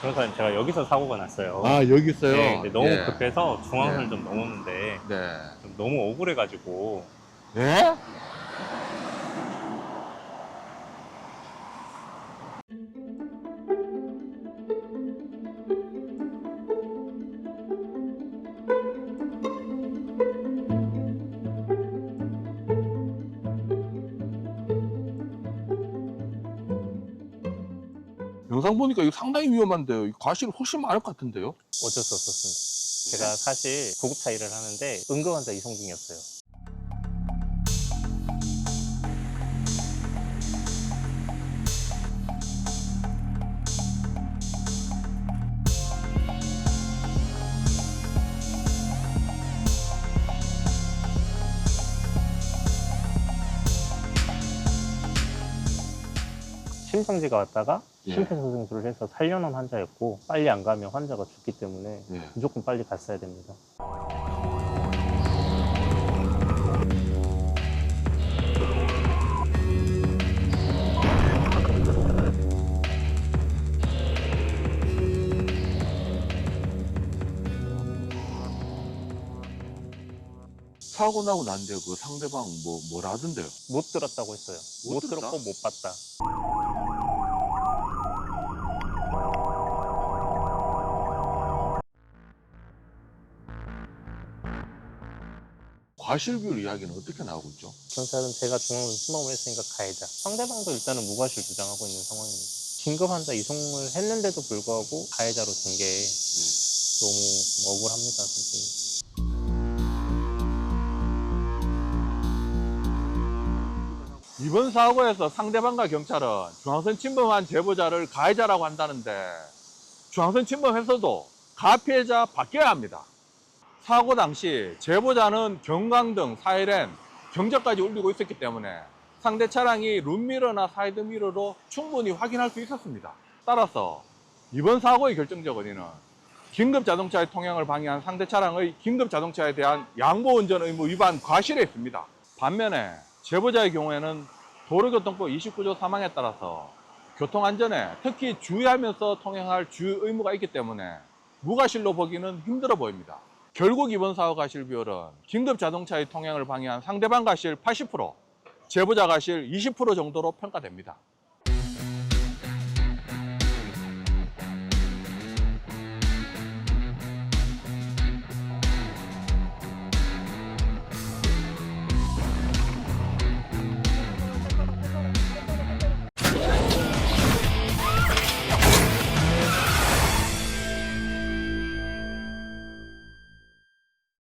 변호사님 제가 여기서 사고가 났어요. 아 여기 있어요. 네, 근데 너무 예. 급해서 중앙선을 네. 좀 넘었는데 네. 좀 너무 억울해가지고 네? 영상 보니까 이거 상당히 위험한데요. 이 과실 훨씬 많을 것 같은데요. 어쩔 수 없었습니다. 제가 사실 구급차 일을 하는데 응급환자 이송 중이었어요. 심상지가 왔다가 예. 심폐소 생술을 해서 살려놓은 환자였고 빨리 안 가면 환자가 죽기 때문에 예. 무조건 빨리 갔어야 됩니다. 사고 나고 난데 그 상대방 뭐 뭐라던데요? 못 들었다고 했어요. 못 못, 들었다? 들었고 못 봤다. 과실비율 이야기는 어떻게 나오고 있죠? 경찰은 제가 중앙선 침범을 했으니까 가해자. 상대방도 일단은 무과실 주장하고 있는 상황입니다. 긴급 환자 이송을 했는데도 불구하고 가해자로 된 게 너무 좀 억울합니다, 선생님. 이번 사고에서 상대방과 경찰은 중앙선 침범한 제보자를 가해자라고 한다는데 중앙선 침범했어도 가피해자 바뀌어야 합니다. 사고 당시 제보자는 경광등, 사이렌, 경적까지 울리고 있었기 때문에 상대 차량이 룸미러나 사이드미러로 충분히 확인할 수 있었습니다. 따라서 이번 사고의 결정적 원인은 긴급 자동차의 통행을 방해한 상대 차량의 긴급 자동차에 대한 양보 운전 의무 위반 과실에 있습니다. 반면에 제보자의 경우에는 도로교통법 29조 사망에 따라서 교통안전에 특히 주의하면서 통행할 주의 의무가 있기 때문에 무과실로 보기는 힘들어 보입니다. 결국 이번 사고 과실 비율은 긴급 자동차의 통행을 방해한 상대방 과실 80%, 제보자 과실 20% 정도로 평가됩니다.